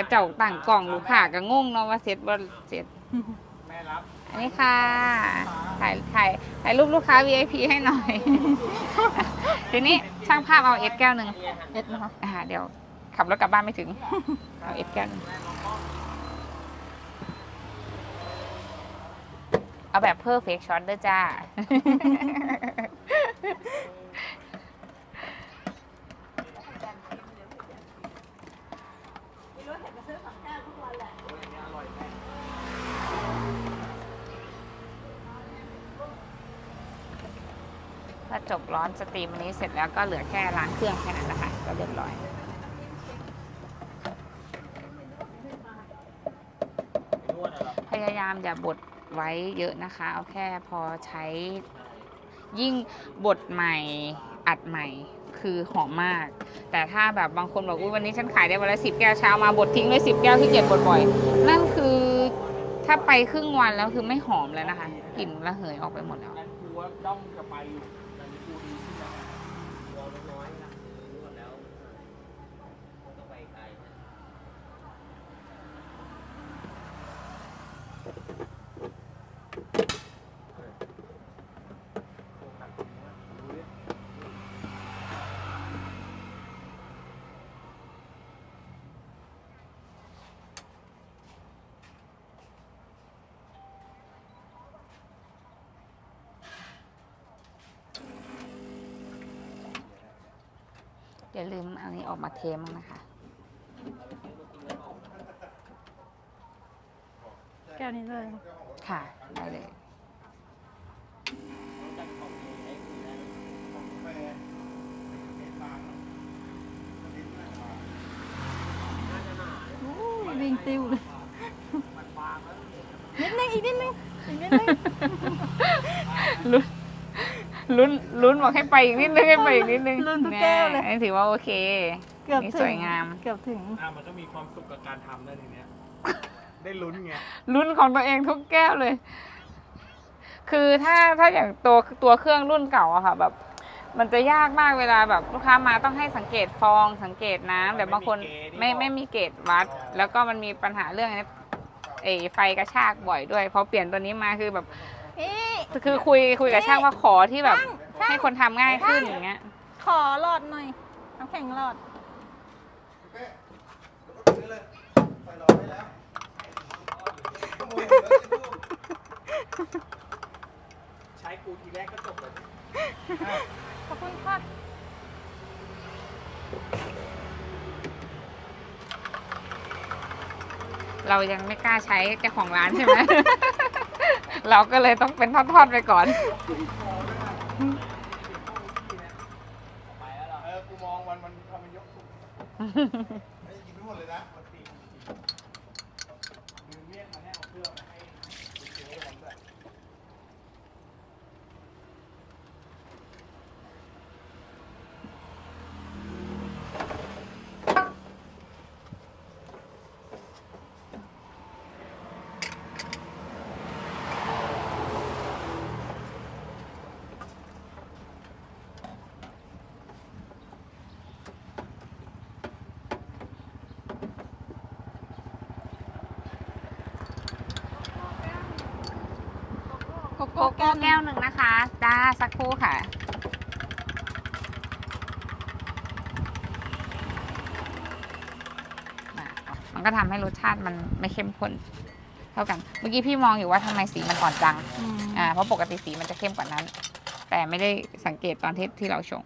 ระเจ้าต่างกล่องลูกค้าก็งงเนาะว่าเสร็จบ่เสร็จแม่รับอันนี้ค่ะ ถ่ายถ่ายถ่ายรูปลูกค้า VIP ให้หน่อย ทีนี้ช่างภาพเอาเอสแก้วหนึ่งเอ็ดนะคะอ่าเดี๋ยวขับรถกลับบ้านไม่ถึง เอาเอสแก้วหนึ่งเอาแบบเพอร์เฟกช็อตด้วยจ้า ถ้าจบร้อนสตรีมอันนี้เสร็จแล้วก็เหลือแค่ล้างเครื่องแค่นั้นนะคะก็เรียบร้อยพยายามอย่าบดไว้เยอะนะคะ เอาแค่พอใช้ยิ่งบดใหม่อัดใหม่คือหอมมาก แต่ถ้าแบบบางคนบอกอุ้ยวันนี้ฉันขายได้วันละสิบแก้วเช้ามาบดทิ้งเลยสิบแก้วที่เกียจบดบ่อยนั่นคือถ้าไปครึ่งวันแล้วคือไม่หอมแล้วนะคะกลิ่นระเหยออกไปหมดแล้ว ด้อมจะไปอยู่แต่นี่ครูดีขึ้นแล้ววอลน้อยนะนวดแล้วต้องไปไกลนะ อย่าลืมอันนี้ออกมาเทมั้งนะคะ แก้วนี้เลย ค่ะได้เลยโอ้ยวิ่งติ้วเลยนิดนึงอีกนิดนึงอีกนิดนึง ลุ้น ลุ้นลุ้นบอกให้ไปอีกนิดนึงให้ไปอีกนิดนึงลุ้นทุกแก้วเลย นี่ถือว่าโอเคเกือบนี่ถึงสวยงาม เกือบถึง อะมันก็มีความสุขกับการทำได้ทีเนี้ย ได้ลุ้นไง รุ่นของตัวเองทุกแก้วเลย คือถ้าถ้าอย่างตัวตัวเครื่องรุ่นเก่าอะค่ะ แบบ มันจะยากมากเวลาแบบลูกค้ามาต้องให้สังเกตฟอง สังเกตน้ำแต่บางคนไม่ไม่มีเกจวัด แล้วก็มันมีปัญหาเรื่องไอ้ไฟกระชากบ่อยด้วยพอเปลี่ยนตัวนี้มาคือแบบ เอ๊ะ คือคุยคุยกับช่างว่าขอที่แบบ ช่างให้คนทำง่ายขึ้นอย่างเงี้ย ขอหลอดหน่อยน้ำแข็งหลอดใช้กูทีแรกก็จบเลยขอบคุณค่ะ เรายังไม่กล้าใช้เจ้าของร้านใช่ไหม เราก็เลยต้องเป็นทอดๆไปก่อนไปแล้วเหรอเออ กูมองวันมันทำมันยกถูกไม่กินไม่หมดเลยนะมันตีมือเมียดมาแน่เอาเครื่องมาให้คุณเจ๊วันด้วย โกโกโก้โก้แก้วหนึ่งนะคะจ้าสักครู่ค่ะ มันก็ทำให้รสชาติมันไม่เข้มข้นเท่ากัน เมื่อกี้พี่มองอยู่ว่าทำไมสีมันอ่อนจังอืมอ่าเพราะปกติสีมันจะเข้มกว่านั้น แต่ไม่ได้สังเกตตอนที่ที่เราชง